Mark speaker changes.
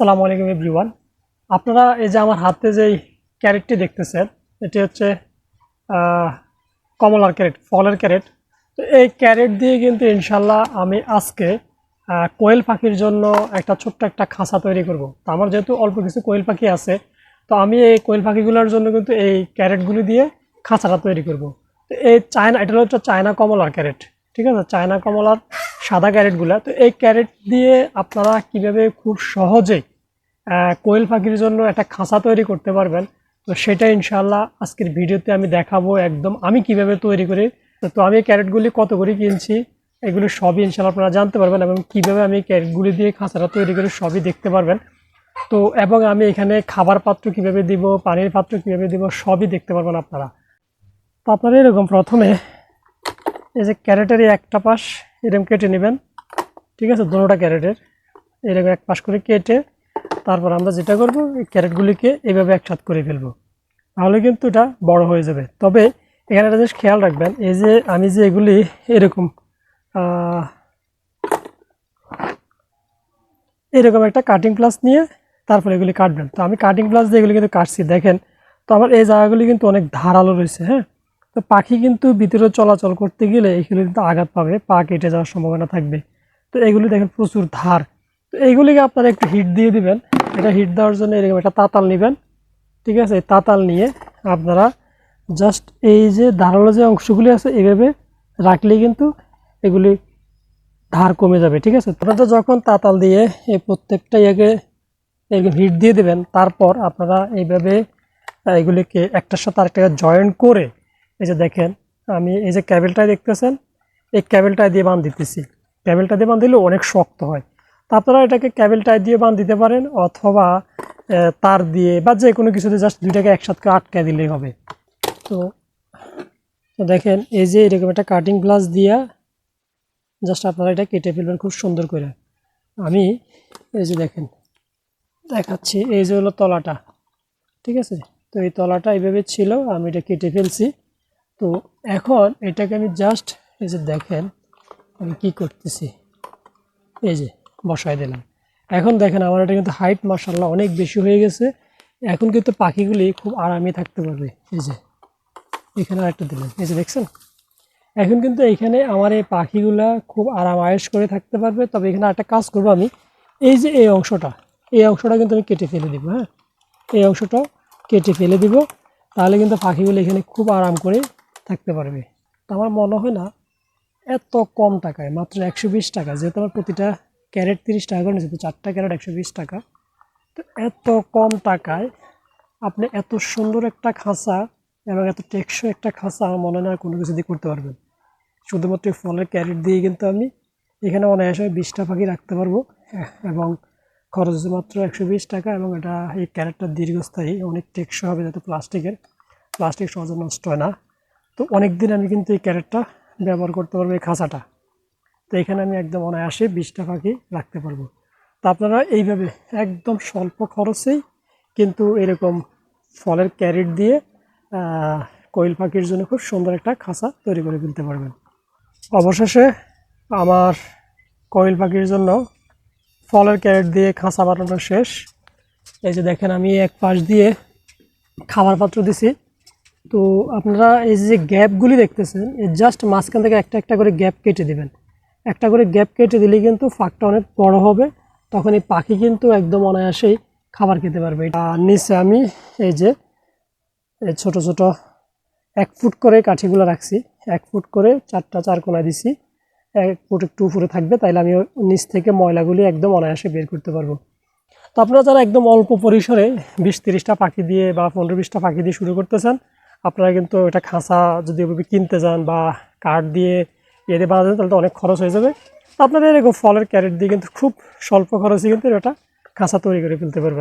Speaker 1: আসসালামু আলাইকুম এভরিওয়ান। আপনারা এই যে আমার হাতে যেই ক্যারেটটি দেখতেছেন, এটি হচ্ছে কমলার ক্যারেট, ফলের ক্যারেট। তো এই ক্যারেট দিয়ে কিন্তু ইনশাল্লাহ আমি আজকে কোয়েল পাখির জন্য একটা ছোট্ট একটা খাঁচা তৈরি করব। তো আমার যেহেতু অল্প কিছু কোয়েল পাখি আছে, তো আমি এই কোয়েল পাখিগুলোর জন্য কিন্তু এই ক্যারেটগুলি দিয়ে খাঁচাটা তৈরি করব। তো এই চায়না, এটা হচ্ছে চায়না কমলার ক্যারেট, ঠিক আছে? চায়না কমলার সাদা ক্যারেটগুলো। তো এই ক্যারেট দিয়ে আপনারা কীভাবে খুব সহজেই কোয়েল পাখির জন্য একটা খাঁচা তৈরি করতে পারবেন। তো সেটা ইনশাল্লাহ আজকের ভিডিওতে আমি দেখাবো একদম আমি কীভাবে তৈরি করি। তো- আমি ক্যারেটগুলি কত করে কিনছি, এগুলি সবই ইনশাল্লাহ আপনারা জানতে পারবেন এবং কীভাবে আমি ক্যারেটগুলি দিয়ে খাঁচাটা তৈরি করি সবই দেখতে পারবেন। তো এবং আমি এখানে খাবার পাত্র কীভাবে দিব, পানির পাত্র কীভাবে দিব, সবই দেখতে পারবেন আপনারা। তো আপনারা এরকম প্রথমে এই যে ক্যারেটের একটা পাশ এরকম কেটে নেবেন। ঠিক আছে দুটোটা ক্যারেটের এরকম এক পাশ করে কেটে তারপর আমরা যেটা করব, এই ক্যারেটগুলিকে এইভাবে একসাথ করে ফেলব। তাহলে কিন্তু এটা বড় হয়ে যাবে। তবে এখানে একটা জিনিস খেয়াল রাখবেন, এই যে আমি যে এগুলি এরকম এরকম একটা কাটিং প্লাস নিয়ে তারপর এগুলি কাটবেন। তো আমি কাটিং প্লাস দিয়ে এগুলি কিন্তু কাটছি, দেখেন। তো আমার এই জায়গাগুলি কিন্তু অনেক ধারালো রয়েছে হ্যাঁ? তো পাখি কিন্তু ভিতরে চলাচল করতে গেলে এগুলি কিন্তু আঘাত পাবে, পা কেটে যাওয়ার সম্ভাবনা থাকবে। তো এগুলি দেখেন প্রচুর ধার। তো এইগুলিকে আপনারা একটু হিট দিয়ে দিবেন। এটা হিট দেওয়ার জন্য এরকম একটা তাতাল নেবেন। ঠিক আছে? এই তাতাল নিয়ে আপনারা জাস্ট এই যে ধারালো যে অংশগুলি আছে, এভাবে রাখলে কিন্তু এগুলি ধার কমে যাবে। ঠিক আছে? আপনারা যখন তাতাল দিয়ে এই প্রত্যেকটা ইয়েকে এরকম হিট দিয়ে দেবেন, তারপর আপনারা এইভাবে এগুলিকে একটার সাথে আরেকটা জয়েন করে, এই যে দেখেন, আমি এই যে ক্যাবেলটাই দেখতেছেন, এই ক্যাবেলটাই দিয়ে বাঁধ দিতেছি। ক্যাবেলটা দিয়ে বাঁধ দিলে অনেক শক্ত হয়। আপনারা এটাকে ক্যাবেলটাই দিয়ে বাঁধ দিতে পারেন অথবা তার দিয়ে বা যে কোনো কিছুতে জাস্ট দুইটাকে একসাথে আটকে দিলেই হবে। তো তো দেখেন, এই যে এরকম একটা কাটিং গ্লাস দিয়া জাস্ট আপনারা এটা কেটে ফেলবেন খুব সুন্দর করে। আমি এই যে দেখেন, দেখাচ্ছি, এই যে হলো তলাটা, ঠিক আছে? তো এই তলাটা এইভাবে ছিল, আমি এটা কেটে ফেলছি। তো এখন এটাকে আমি জাস্ট এই যে দেখেন, আমি কি করতেছি? এই যে বসায় দিলাম। এখন দেখেন আমার এটা কিন্তু হাইট মার্শাল্লাহ অনেক বেশি হয়ে গেছে। এখন কিন্তু পাখিগুলি খুব আরামে থাকতে পারবে। এই যে, এখানে আরেকটা দিলাম এই যে দেখছেন? এখন কিন্তু এখানে আমার এই পাখিগুলা খুব আরাম আয়েস করে থাকতে পারবে। তবে এখানে একটা কাজ করব আমি। এই যে এই অংশটা এই অংশটা কিন্তু আমি কেটে ফেলে দিব হ্যাঁ? এই অংশটা কেটে ফেলে দিব, তাহলে কিন্তু পাখিগুলো এখানে খুব আরাম করে থাকতে পারবে। তো আমার মনে হয় না, এত কম টাকায়, মাত্র একশো বিশ টাকা, যেহেতু আমার প্রতিটা ক্যারেট তিরিশ টাকা করে নিয়েছে, তো চারটা ক্যারেট একশো বিশ টাকা। তো এত কম টাকায় আপনি এত সুন্দর একটা খাঁচা এবং এত টেকসই একটা খাঁচা আমার মনে হয় কোনো কিছু দিয়ে করতে পারবেন। শুধুমাত্র ফলের ক্যারেট দিয়ে কিন্তু আমি এখানে অনায়াসে বিশটা পাখি রাখতে পারব এবং খরচ মাত্র একশো বিশ টাকা এবং এটা এই ক্যারেটটা দীর্ঘস্থায়ী, অনেক টেকসই হবে যাতে প্লাস্টিকের। প্লাস্টিক সহজে নষ্ট হয় না। তো অনেক দিন আমি কিন্তু এই ক্যারেটটা ব্যবহার করতে পারব, এই খাঁচাটা। তো এখানে আমি একদম অনায়াসে বিশটা পাখি রাখতে পারব। তো আপনারা এইভাবে একদম স্বল্প খরচেই কিন্তু এরকম ফলের ক্যারেট দিয়ে কোয়েল পাখির জন্য খুব সুন্দর একটা খাঁচা তৈরি করে ফেলতে পারবেন। অবশেষে আমার কোয়েল পাখির জন্য ফলের ক্যারেট দিয়ে খাঁচা বানানো শেষ। এই যে দেখেন, আমি এক পাশ দিয়ে খাবার পাত্র দিছি। তো আপনারা এই যে গ্যাপগুলি দেখতেছেন এই জাস্ট মাঝখান থেকে একটা একটা করে গ্যাপ কেটে দিবেন। একটা করে গ্যাপ কেটে দিলে কিন্তু ফাঁকটা অনেক বড় হবে। তখন এই পাখি কিন্তু একদম অনায়াসেই খাবার খেতে পারবে। আর নিচে আমি এই যে, এই ছোট ছোট এক ফুট করে কাঠিগুলো রাখছি। এক ফুট করে চারটা চার কোনা দিছি। এক ফুট একটু উপরে থাকবে, তাইলে আমি নিচ থেকে ময়লাগুলি একদম অনায়াসে বের করতে পারব। তো আপনারা যারা একদম অল্প পরিসরে বিশ তিরিশটা পাখি দিয়ে বা পনেরো বিশটা পাখি দিয়ে শুরু করতেছেন আপনারা কিন্তু এটা খাঁচা যদি কিনতে যান বা কাঠ দিয়ে দিয়ে বানাতে তাহলে তো অনেক খরচ হয়ে যাবে। আপনাদের এরকম ফলের ক্যারেট দিয়ে কিন্তু খুব স্বল্প খরচে কিন্তু এটা কাঁচা তৈরি করে ফেলতে পারবেন।